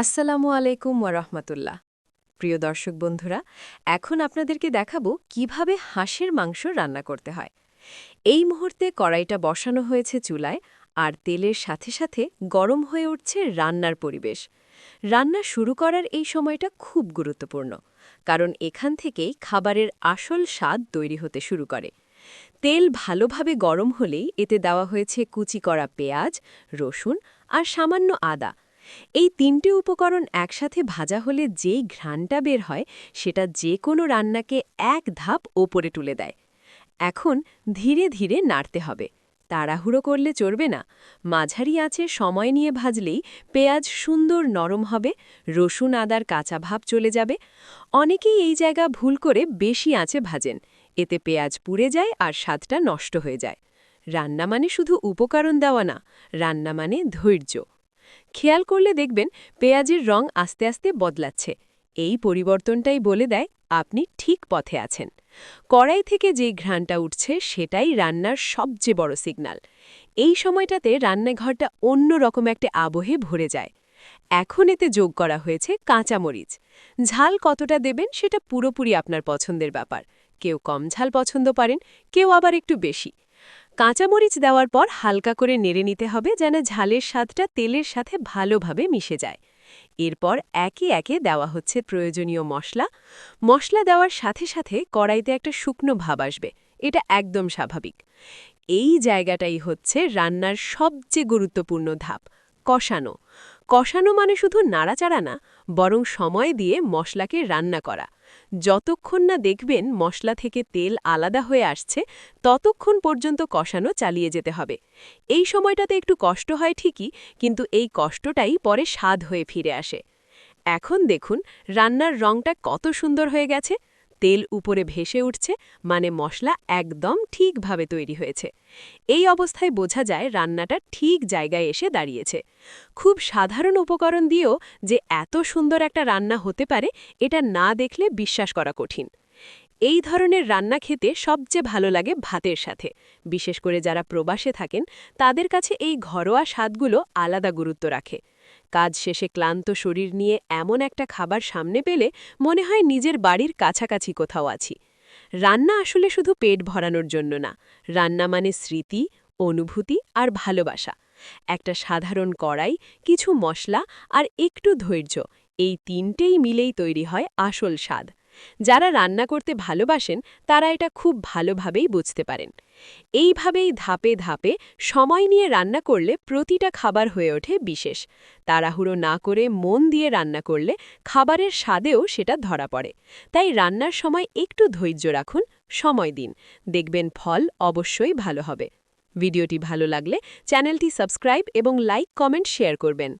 আসসালামু আলাইকুম ওয়ারহমতুল্লাহ প্রিয় দর্শক বন্ধুরা, এখন আপনাদেরকে দেখাবো কীভাবে হাঁসের মাংস রান্না করতে হয়। এই মুহূর্তে কড়াইটা বসানো হয়েছে চুলায়, আর তেলের সাথে সাথে গরম হয়ে উঠছে রান্নার পরিবেশ। রান্না শুরু করার এই সময়টা খুব গুরুত্বপূর্ণ, কারণ এখান থেকেই খাবারের আসল স্বাদ তৈরি হতে শুরু করে। তেল ভালোভাবে গরম হলেই এতে দেওয়া হয়েছে কুচি করা পেঁয়াজ, রসুন আর সামান্য আদা এই তিনটে উপকরণ একসাথে ভাজা হলে যেই ঘ্রাণটা বের হয়, সেটা যে কোনো রান্নাকে এক ধাপ ওপরে তুলে দেয়। এখন ধীরে ধীরে নাড়তে হবে। তাড়াহুড়ো করলে চলবে না। মাঝারি আঁচে সময় নিয়ে ভাজলেই পেঁয়াজ সুন্দর নরম হবে, রসুন আদার কাঁচা ভাব চলে যাবে। অনেকেই এই জায়গা ভুল করে বেশি আঁচে ভাজেন। এতে পেঁয়াজ পুড়ে যায় আর স্বাদটা নষ্ট হয়ে যায়। রান্না মানে শুধু উপকরণ দেওয়া না, রান্না মানে ধৈর্য। খেয়াল করলে দেখবেন পেঁয়াজের রং আস্তে আস্তে বদলাচ্ছে। এই পরিবর্তনটাই বলে দেয় আপনি ঠিক পথে আছেন। কড়াই থেকে যে ঘ্রাণটা উঠছে সেটাই রান্নার সবচেয়ে বড় সিগনাল। এই সময়টাতে রান্নাঘরটা অন্য রকম একটা আবহে ভরে যায়। এখন এতে যোগ করা হয়েছে কাঁচামরিচ। ঝাল কতটা দেবেন সেটা পুরোপুরি আপনার পছন্দের ব্যাপার। কেউ কম ঝাল পছন্দ পারেন, কেউ আবার একটু বেশি। কাঁচামরিচ দেওয়ার পর হালকা করে নেড়ে নিতে হবে যেন ঝালের স্বাদটা তেলের সাথে ভালোভাবে মিশে যায়। এরপর একে একে দেওয়া হচ্ছে প্রয়োজনীয় মশলা। মশলা দেওয়ার সাথে সাথে কড়াইতে একটা শুকনো ভাব আসবে, এটা একদম স্বাভাবিক। এই জায়গাটাই হচ্ছে রান্নার সবচেয়ে গুরুত্বপূর্ণ ধাপ, কষানো। কষানো মানে শুধু নাড়াচাড়া না, বরং সময় দিয়ে মশলাকে রান্না করা। যতক্ষণ না দেখবেন মশলা থেকে তেল আলাদা হয়ে আসছে, ততক্ষণ পর্যন্ত কষানো চালিয়ে যেতে হবে। এই সময়টাতে একটু কষ্ট হয় ঠিকই, কিন্তু এই কষ্টটাই পরে স্বাদ হয়ে ফিরে আসে। এখন দেখুন, রান্নার রংটা কত সুন্দর হয়ে গেছে। তেল উপরে ভেসে উঠছে মানে মশলা একদম ঠিকভাবে তৈরি হয়েছে। এই অবস্থায় বোঝা যায় রান্নাটা ঠিক জায়গায় এসে দাঁড়িয়েছে। খুব সাধারণ উপকরণ দিয়েও যে এত সুন্দর একটা রান্না হতে পারে, এটা না দেখলে বিশ্বাস করা কঠিন। এই ধরনের রান্না খেতে সবচেয়ে ভালো লাগে ভাতের সাথে। বিশেষ করে যারা প্রবাসে থাকেন, তাদের কাছে এই ঘরোয়া স্বাদগুলো আলাদা গুরুত্ব রাখে। কাজ শেষে ক্লান্ত শরীর নিয়ে এমন একটা খাবার সামনে পেলে মনে হয় নিজের বাড়ির কাছাকাছি কোথাও আছি। রান্না আসলে শুধু পেট ভরানোর জন্য না, রান্না মানে স্মৃতি, অনুভূতি আর ভালোবাসা। একটা সাধারণ কড়াই, কিছু মশলা আর একটু ধৈর্য, এই তিনটেই মিলেই তৈরি হয় আসল স্বাদ। যারা রান্না করতে ভালোবাসেন, তারা এটা খুব ভালোভাবেই বুঝতে পারেন। এইভাবেই ধাপে ধাপে সময় নিয়ে রান্না করলে প্রতিটা খাবার হয়ে ওঠে বিশেষ। তাড়াহুড়ো না করে মন দিয়ে রান্না করলে খাবারের স্বাদেও সেটা ধরা পড়ে। তাই রান্নার সময় একটু ধৈর্য রাখুন, সময় দিন। দেখবেন ফল অবশ্যই ভালো হবে। ভিডিওটি ভালো লাগলে চ্যানেলটি সাবস্ক্রাইব এবং লাইক, কমেন্ট, শেয়ার করবেন।